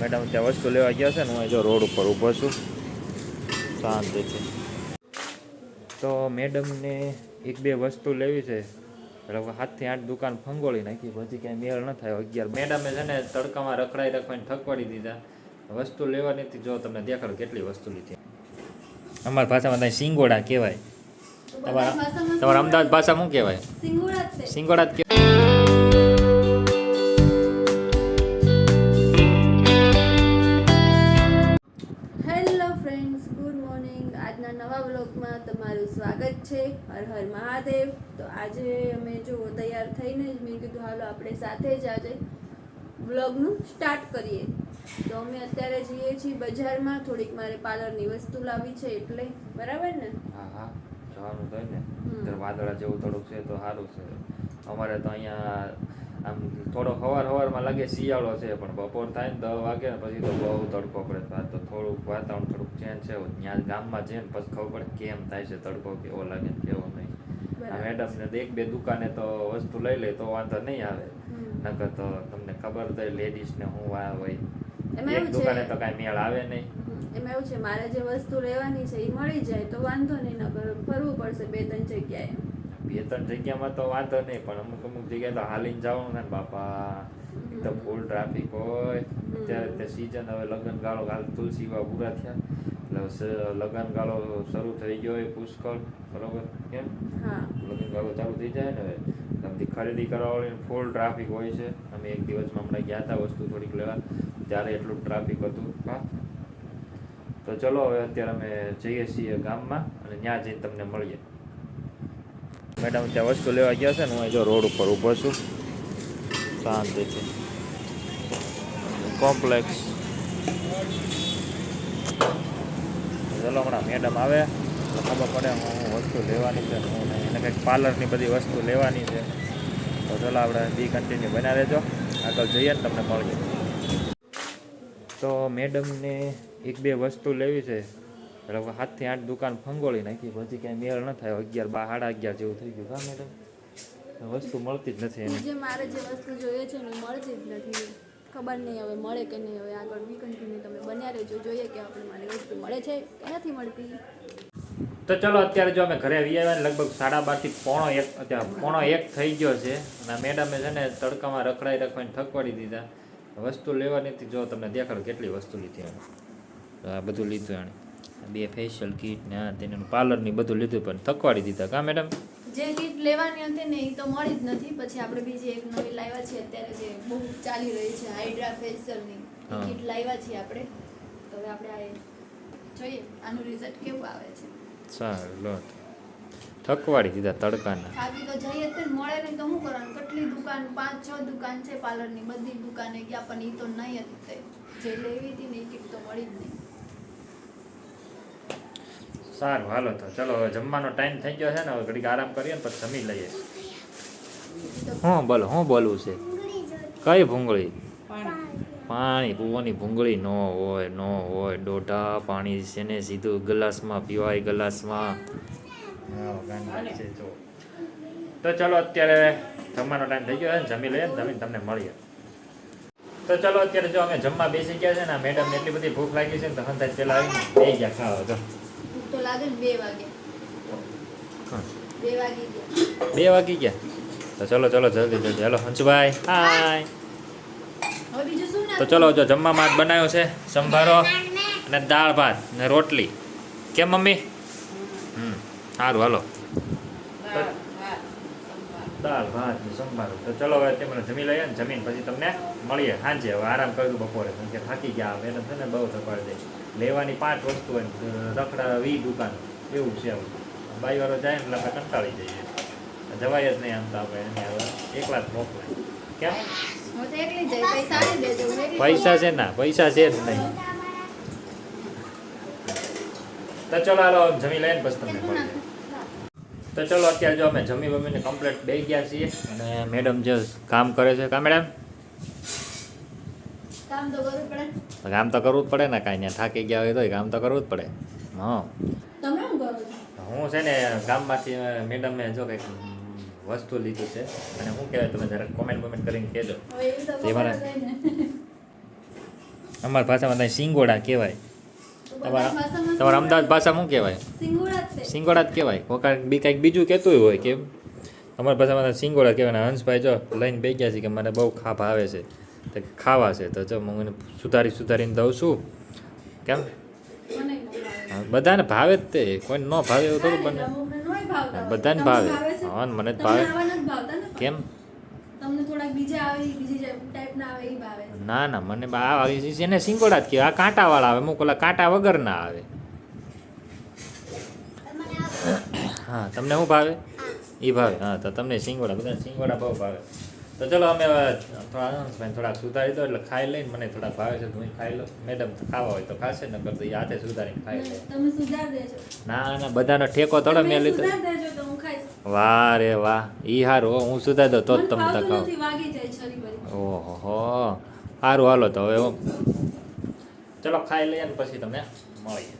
Madam ત્યાં વસ્તુ લેવા ગયા છે ને હું જો રોડ ઉપર ઊભો છું. શાંતિથી તો મેડમને એક બે વસ્તુ લેવી છે. હાથથી આઠ દુકાન ફંગોળી નાખી પછી ક્યાંય મેળ ન થાય અગિયાર મેડમે છે ને તડકામાં રખડાઈ રખવાઈને થકવાડી દીધા. વસ્તુ લેવાની હતી જો તમને દેખાડો કેટલી વસ્તુ લીધી. અમારી ભાષામાં ત્યાં સિંગોડા કહેવાય. તમારા તમારા અમદાવાદ ભાષા શું કહેવાય? સિંગોડા જ છે. સિંગોડા જ કહેવાય. આજના નવા વ્લોગમાં તમારું સ્વાગત છે. હર હર મહાદેવ. તો આજે અમે જો તૈયાર થઈને જ મેં કીધું હાલો આપણે સાથે જ આજે વ્લોગનું સ્ટાર્ટ કરીએ. તો અમે અત્યારે જઈએ છીએ બજારમાં. થોડીક મારે પાર્લરની વસ્તુ લાવી છે એટલે. બરાબર ને? હા હા. જવાનું તો ને. વાદળા જેવું થોડુંક છે તો સારું છે. અમારે તો અહીંયા આમ થોડો હવાર હવારમાં લાગે શિયાળો છે પણ બપોર થાય ને દસ વાગે ને પછી તો બહુ તડકો પડે. તો થોડુંક વાતાવરણ થોડુંક ચેન્જ છે. ત્યાં ગામમાં જઈએ ને પછી ખબર પડે કેમ થાય છે તડકો કેવો લાગે ને કેવો નહીં. આ. મેડમને તો એક બે દુકાને તો વસ્તુ લઈ લે તો વાંધો નહીં આવે. નકર તો તમને ખબર તો લેડીઝને હું વા હોય. એમાં એક દુકાને તો કાંઈ મેળ આવે નહીં. એમાં એવું છે મારે જે વસ્તુ લેવાની છે એ મળી જાય તો વાંધો નહીં નકર ફરવું પડશે બે ત્રણ જગ્યાએ. બે ત્રણ જગ્યામાં તો વાંધો નહીં પણ અમુક અમુક જગ્યાએ તો હાલીને જવાનું ને બાપા. એકદમ ફૂલ ટ્રાફિક હોય. અત્યારે તે સિઝન હવે લગ્ન ગાળો હાલ તુલસીવા પૂરા થયા. એટલે લગ્ન ગાળો શરૂ થઈ ગયો હોય પુષ્કળ બરોબર? કેમ? હા. લગ્ન ગાળો ચાલુ થઈ જાય ને હવે. આમથી ખરીદી કરવાવાળી ફૂલ ટ્રાફિક હોય છે. અમે એક દિવસમાં હમણાં ગયા હતા વસ્તુ થોડીક લેવા. ત્યારે એટલું ટ્રાફિક હતું. હા? તો ચલો હવે અત્યારે અમે જઈએ છીએ ગામમાં અને ત્યાં જઈને તમને મળીએ. મેડમ ત્યાં વસ્તુ લેવા ગયા છે ને, હું જો રોડ ઉપર ઊભો છું. શાંતિથી કોમ્પ્લેક્સ. ચલો હમણાં મેડમ આવે. ખબર પડે હું હું વસ્તુ લેવાની છે હું એને કંઈક પાર્લરની બધી વસ્તુ લેવાની છે. તો ચલો આપણે બી કન્ટિન્યુ બના રહેજો. આગળ જઈએ ને તમને મળીએ. તો મેડમને એક બે વસ્તુ લેવી છે. એટલે હાથથી આઠ દુકાન ફંગોળી નાખી પછી ક્યાંય મેળ ન થાય. અગિયાર બાર સાડા અગિયાર જેવું થઈ ગયું. હા મેડમ? વસ્તુ મળતી જ નથી એની. જે મારે જે વસ્તુ જોઈએ છે ને મળતી જ નથી. ખબર નહીં હવે મળે કે નહીં. હવે આગળ બી કન્ટિન્યુ તમે બન્યા રહેજો. જોઈએ કે આપણે મારી વસ્તુ મળે છે કે નથી મળતી. તો ચલો અત્યારે જો અમે ઘરે આવી આવ્યા ને લગભગ સાડા બારથી પોણો એક અત્યારે પોણો એક થઈ ગયો છે. અને મેડમે છે ને તડકામાં રખડાઈ રખવાઈને થકવાડી દીધા. વસ્તુ લેવાની હતી. જો તમને દેખાડો કેટલી વસ્તુ લીધી એણે. આ બધું લીધું એણે. બે ફેશિયલ કીટ ને આ તેનું પાર્લરની બધું લીધું પણ થકવાડી દીધા કા મેડમ જે કીટ લેવાની હતી ને એ તો મળી જ નથી. પછી આપણે બીજી એક નવી લાવ્યા છે અત્યારે જે બહુ ચાલી રહી છે હાઇડ્રા ફેશિયલની. કીટ લાવ્યા છે આપણે. તો હવે આપણે આ જોઈએ. આનું રિઝલ્ટ કેવું આવે છે. સારું થકવાડી દીધા તડકાના. આવી તો જઈએ તે ને. મળે નહીં તો શું કરવાનું? કેટલી દુકાન? પાંચ છ દુકાન છે પાર્લરની બધી દુકાને ગયા પણ એ તો નહીં હતી જે લેવી હતી ને એ કીટ તો મળી જ નહીં. સારું હાલો તો. ચલો હવે જમવાનો ટાઈમ થઈ ગયો છે ને હવે ઘડીક આરામ કરીએ ને પછી જમી લઈએ. હું બોલો હું બોલવું છે? કઈ ભૂંગળી? પાણી. પૂવાની ભૂંગળી ન હોય ન હોય. દોઢા પાણી છે ને સીધું ગ્લાસમાં પીવાય ગ્લાસમાં. તો ચલો અત્યારે જમવાનો ટાઈમ થઈ ગયો છે ને જમી લઈએ જમીને તમને મળીએ. તો ચલો અત્યારે જો અમે જમવા બેસી ગયા છે ને મેડમ એટલી બધી ભૂખ લાગી છે ને તો હંતાજ પેલા આવીને બે ગયા ખાવા જો. ભૂખ તો લાગે બે વાગે. બે વાગી ગયા. બે વાગી ગયા? તો ચલો ચલો જલ્દી જલ્દી. હેલો હંસુભાઈ. હાય તો ચલો જો જમવામાં આજ બનાવ્યો છે સંભારો અને દાળ ભાત ને રોટલી. કેમ મમ્મી? હમ સારું હાલો. દાળ ભાત ને સંભારો. તો ચલો હવે તેમને જમી લઈએ ને જમીન પછી તમને મળીએ. સાંજે હવે આરામ કર્યું બપોરે. કેમ કે થાકી ગયા એને છે ને બહુ થપાડી દે લેવાની પાંચ વસ્તુ હોય રખડા વી દુકાન એવું છે આવું. બાઈવાળો જાય એટલે આપણે કંટાળી જઈએ. જવાય જ નહીં આમ તો આપણે એને હવે એકલા જ મોકલાય કેમ? પૈસા છે ના પૈસા છે જ નહીં. તો ચલો હાલો જમી લઈને પછી તમને તો ચલો અત્યારે જો અમે જમી બમીને કમ્પ્લેટ બે ગયા છીએ અને મેડમ જે કામ કરે છે કા મેડમ કામ તો કરવું પડે. કામ તો કરવું જ પડે ને કાંઈ ત્યાં થાકી ગયા હોય તો કામ તો કરવું જ પડે. હા. તમે શું કરો છો? હું છે ને ગામમાંથી મેડમે જો કંઈક વસ્તુ લીધી છે અને હું કહેવાય તમે જરાક કોમેન્ટ કોમેન્ટ કરીને કહેજો. ખબર મારા- અમારા ભાષામાં ત્યાં સિંગોડા કહેવાય. તમારા તમારા અમદાવાદ ભાષા શું કહેવાય? સિંગોડા જ કહેવાય. કોઈ બી કાંઈક બીજું કહેતું હોય કે અમારા ભાષામાં સિંગોડા કહેવાય. હંસભાઈ જો લઈને બે ગયા છે કે મને બહુ ખાપ આવે છે. તો ખાવા છે. તો જો હું એને સુધારી સુધારીને દઉં છું. કેમ? ન બધાને ભાવે જ તે. કોઈને ન ભાવે એવું થોડું બને. બધાને ભાવે. છે? હા, મને જ ભાવે. ને કેમ? તમને થોડાક બીજા આવે ઈ બીજી ટાઈપના આવે ઈ ભાવે. ના ના મને આ આવી છે એને સિંગોડા જ કહેવાય. આ કાંટાવાળા આવે. અમુક ઓલા કાંટા વગરના આવે. હા તમને શું ભાવે? એ ભાવે. હા તો તમને સિંગોડા બધા સિંગોડા બહુ ભાવે. તો ચલો અમે થોડા હંસભાઈ થોડાક સુધારી દો એટલે ખાઈ લઈને મને થોડાક ભાવે છે તો હું ખાઈ લો મેડમ ખાવા હોય તો ખાશે ન કરતો એ હાથે સુધારીને ખાઈ લે. તમે સુધાર દેજો. ના ના બધાનો ઠેકો થોડો મેં લીધો. વાહ રે વાહ ઈ હારું હો, સુધારી દો તો જ તમે બરી ઓહો સારું હાલો તો હવે ચલો ખાઈ લઈએ ને પછી તમે મળીએ.